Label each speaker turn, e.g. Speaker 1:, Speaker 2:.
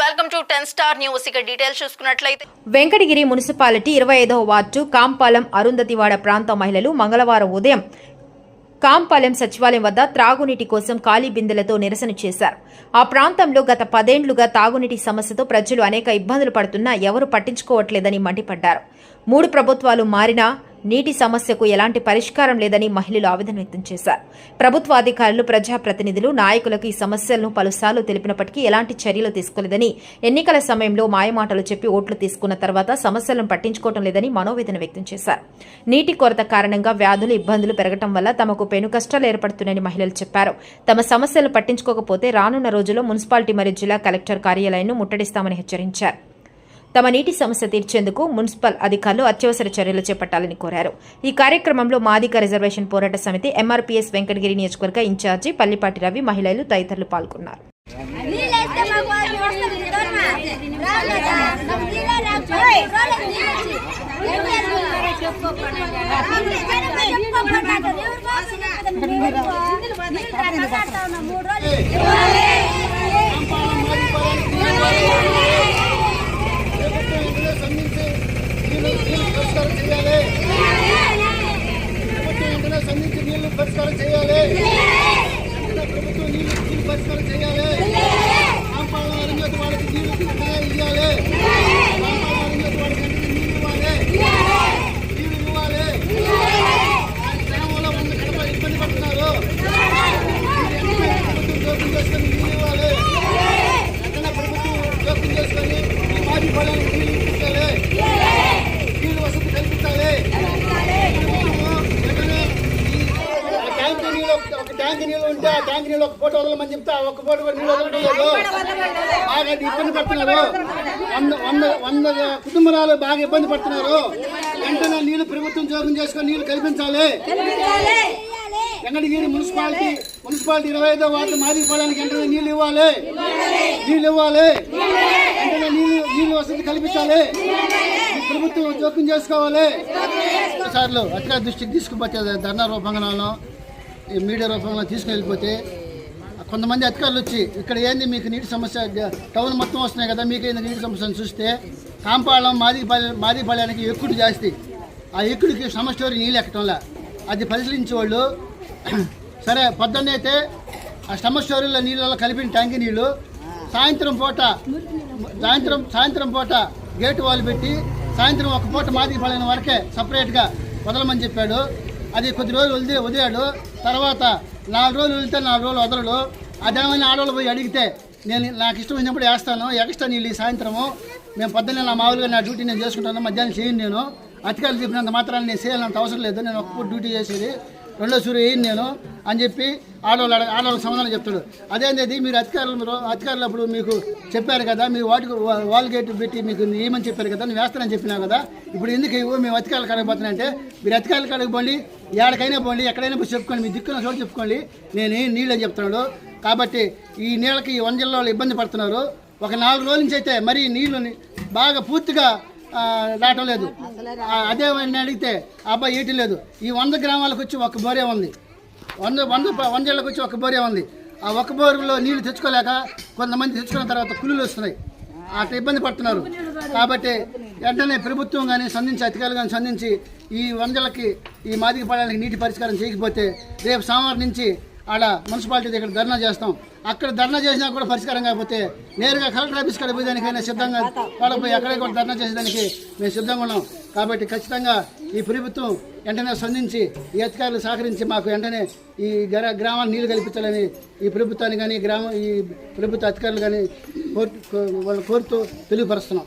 Speaker 1: Welcome to ten star news. ఇక details చూసుకున్నట్లయితే
Speaker 2: Venkatagiri municipality ఇరవై ఐదవ వార్డు కాంపాలెం అరుంధతివాడ ప్రాంత మహిళలు మంగళవారం ఉదయం కాంపాలెం సచివాలయం వద్ద త్రాగునీటి కోసం ఖాళీ బిందెలతో నిరసన చేశారు. ఆ ప్రాంతంలో గత పదేండ్లుగా తాగునీటి సమస్యతో ప్రజలు అనేక ఇబ్బందులు పడుతున్నా ఎవరు పట్టించుకోవట్లేదని మండిపడ్డారు. మూడు ప్రభుత్వాలు మారినా నీటి సమస్యకు ఎలాంటి పరిష్కారం లేదని మహిళలు ఆవేదన వ్యక్తం చేశారు. ప్రభుత్వ అధికారులు ప్రజాప్రతినిధులు నాయకులకు ఈ సమస్యలను పలుసార్లు తెలిపినప్పటికీ ఎలాంటి చర్యలు తీసుకోలేదని ఎన్నికల సమయంలో మాయమాటలు చెప్పి ఓట్లు తీసుకున్న తర్వాత సమస్యలను పట్టించుకోవడం లేదని మనోవేదన వ్యక్తం చేశారు. నీటి కొరత కారణంగా వ్యాధులు ఇబ్బందులు పెరగటం వల్ల తమకు పెను కష్టాలు ఏర్పడుతున్నాయని మహిళలు చెప్పారు. తమ సమస్యలను పట్టించుకోకపోతే రానున్న రోజుల్లో మున్సిపాలిటీ మరియు జిల్లా కలెక్టర్ కార్యాలయాన్ని ముట్టడిస్తామని హెచ్చరించారు. తమ నీటి సమస్య తీర్చేందుకు మున్సిపల్ అధికారులు అత్యవసర చర్యలు చేపట్టాలని కోరారు. ఈ కార్యక్రమంలో మాదిక రిజర్వేషన్ పోరాట సమితి ఎంఆర్పీఎస్ వెంకటగిరి నియోజకవర్గ ఇన్ఛార్జి పల్లిపాటి రవి మహిళలు తదితరులు పాల్గొన్నారు.
Speaker 3: మూడు రోజులు వాళ్ళు వస్తుంది దొరమ. రాలేదా? మాకు నీళ్ళే రాకపోయి. రాలేదు నీళ్ళొచ్చి. ఏం చేయాలి? చెప్పుకోకుండా చెప్పుకోకుండా. ఎవరు మోసం చేస్తారు? మీరు నీళ్ళు రాక కాస్తా ఉన్నాం మూడు రోజులు.
Speaker 4: ప్రభుత్వం సంధించి నీళ్ళు నీళ్ళు పరిష్కారం చేయాలి ప్రభుత్వం వెంటనే సంధించి నీళ్ళు పరిష్కారం చేయాలి వెంటనే ప్రభుత్వం నీళ్ళు నీళ్ళు పరిష్కారం చేయాలి రాంపాల అరంగేత వాళ్ళకి నీళ్ళు వెంటనే ఇవ్వాలి రాంపాల అరంగేత వాళ్ళకి వెంటనే నీళ్ళు ఇవ్వాలి నీళ్ళు ఇవ్వాలి ఆ గ్రామంలో వంద కడప ఇబ్బంది పడుతున్నారు వెంటనే ప్రభుత్వం జోక్యం చేసుకొని నీళ్ళు ఇవ్వాలి వెంటనే ప్రభుత్వం జోక్యం చేసుకొని ఈ మాజీ పొలానికి నీళ్ళు ఇప్పించాలి నీళ్ళు వసతి కల్పించాలి ప్రభుత్వము వెంటనే ఈ ఆ ట్యాంక్ నీళ్ళు ఒక- ఒక ట్యాంక్ నీళ్ళు ఉంటే ఆ ట్యాంక్ నీళ్ళు ఒక వదలమని చెప్తే ఫోటో కూడా నీళ్ళు బాగా ఇబ్బంది పడుతున్నారు. వంద వంద వంద కుటుంబాలు బాగా ఇబ్బంది పడుతున్నారు. వెంటనే నీళ్ళు ప్రభుత్వం జోక్యం చేసుకొని నీళ్ళు కల్పించాలి. వెంకటగిరి మున్సిపాలిటీ మున్సిపాలిటీ ఇరవై ఐదో వార్డు మాది పొలానికి వెంటనే నీళ్ళు ఇవ్వాలి. నీళ్ళు ఇవ్వాలి. వెంటనే నీళ్ళు నీళ్ళు వసతి కల్పించాలి. ప్రభుత్వం జోక్యం చేసుకోవాలి. సార్లు అధికార దృష్టికి తీసుకుపోతే ధర్నా రూపంగానో ఈ మీడియా రూపంలో తీసుకెళ్ళిపోతే కొంతమంది అధికారులు వచ్చి ఇక్కడ ఏంది మీకు నీటి సమస్య? టౌన్ మొత్తం వస్తున్నాయి కదా మీకు ఏంది నీటి సమస్యను చూస్తే కాంపాళం మాదిపాలెం మాదిపాలెనికి ఎక్కుడు జాస్తి. ఆ ఎక్కుడికి సమస్టోరీ నీళ్ళు ఎక్కడంలా అది పరిశీలించే వాళ్ళు సరే పొద్దున్న అయితే ఆ స్టమక్ స్టోరీలో నీళ్ళలో కలిపిన ట్యాంకి నీళ్ళు సాయంత్రం పూట సాయంత్రం సాయంత్రం పూట గేటు వాళ్ళు పెట్టి సాయంత్రం ఒక పూట మాదికి పడిన వరకే సపరేట్గా వదలమని చెప్పాడు. అది కొద్ది రోజులు వదిలే వదిలాడు. తర్వాత నాలుగు రోజులు వెళ్తే నాలుగు రోజులు వదలడు అదేమైనా ఆడవాళ్ళు పోయి అడిగితే నేను నాకు ఇష్టం వచ్చినప్పుడు వేస్తాను ఎక్స్ట్రా నీళ్ళు ఈ సాయంత్రము. మేము పొద్దున్నే నా మామూలుగా నా డ్యూటీ నేను చేసుకుంటాను మధ్యాహ్నం చేయను నేను. అధికారులు చెప్పినంత మాత్రాన్ని నేను చేయాలంత అవసరం లేదు నేను ఒక్క డ్యూటీ చేసేది. రెండో సూర్యు వేయను నేను అని చెప్పి ఆడవాళ్ళు అడగ ఆడవాళ్ళకి సమాధానం చెప్తాడు. అదేంటది మీరు అధికారులు మీరు అధికారులు అప్పుడు మీకు చెప్పారు కదా మీరు వాటికి వాల్ గేట్ పెట్టి మీకు ఏమని చెప్పారు కదా నేను వేస్తానని చెప్పినావు కదా. ఇప్పుడు ఎందుకు ఇవ్వు మేము అధికారులు కడగబోతున్నాయంటే మీరు అధికారులు కడగపోండి ఎక్కడికైనా పోండి ఎక్కడైనా పోయి చెప్పుకోండి మీ దిక్కున చోటు చెప్పుకోండి. నేను నీళ్ళు అని చెప్తున్నాడు కాబట్టి ఈ నీళ్ళకి ఈ వంజల్లో వాళ్ళు ఇబ్బంది పడుతున్నారు. ఒక నాలుగు రోజుల నుంచి అయితే మరి నీళ్ళు బాగా పూర్తిగా రావటం లేదు. అదే వాడిని అడిగితే అబ్బాయి ఏటి లేదు. ఈ వంద గ్రామాలకు వచ్చి ఒక బోరే ఉంది. వంద వంద ప- వంద వచ్చి ఒక బోరే ఉంది. ఆ ఒక్క బోరులో నీళ్ళు తెచ్చుకోలేక కొంతమంది తెచ్చుకున్న తర్వాత కుళ్ళులు వస్తున్నాయి. అట్లా ఇబ్బంది పడుతున్నారు. కాబట్టి వెంటనే ప్రభుత్వం కానీ సంధించి అధికారులు కానీ సంధించి ఈ వందలకి ఈ మాదిక పడడానికి నీటి పరిష్కారం చేయకపోతే రేపు సోమవారం నుంచి ఆడ మున్సిపాలిటీ దగ్గర ధర్నా చేస్తాం. అక్కడ ధర్నా చేసినా కూడా పరిష్కారం కాకపోతే నేరుగా కలెక్టర్ ఆఫీస్ కాడ పోయేదానికైనా సిద్ధంగా వాడపోయి అక్కడే కూడా ధర్నా చేసేదానికి మేము సిద్ధంగా ఉన్నాం. కాబట్టి ఖచ్చితంగా ఈ ప్రభుత్వం వెంటనే స్పందించి ఈ అధికారులు సహకరించి మాకు వెంటనే ఈ గ్రా గ్రామాన్ని నీళ్ళు కల్పించాలని ఈ ప్రభుత్వాన్ని కానీ గ్రామం ఈ ప్రభుత్వ అధికారులు కానీ కోరు వాళ్ళు కోరుతూ తెలియపరుస్తున్నాం.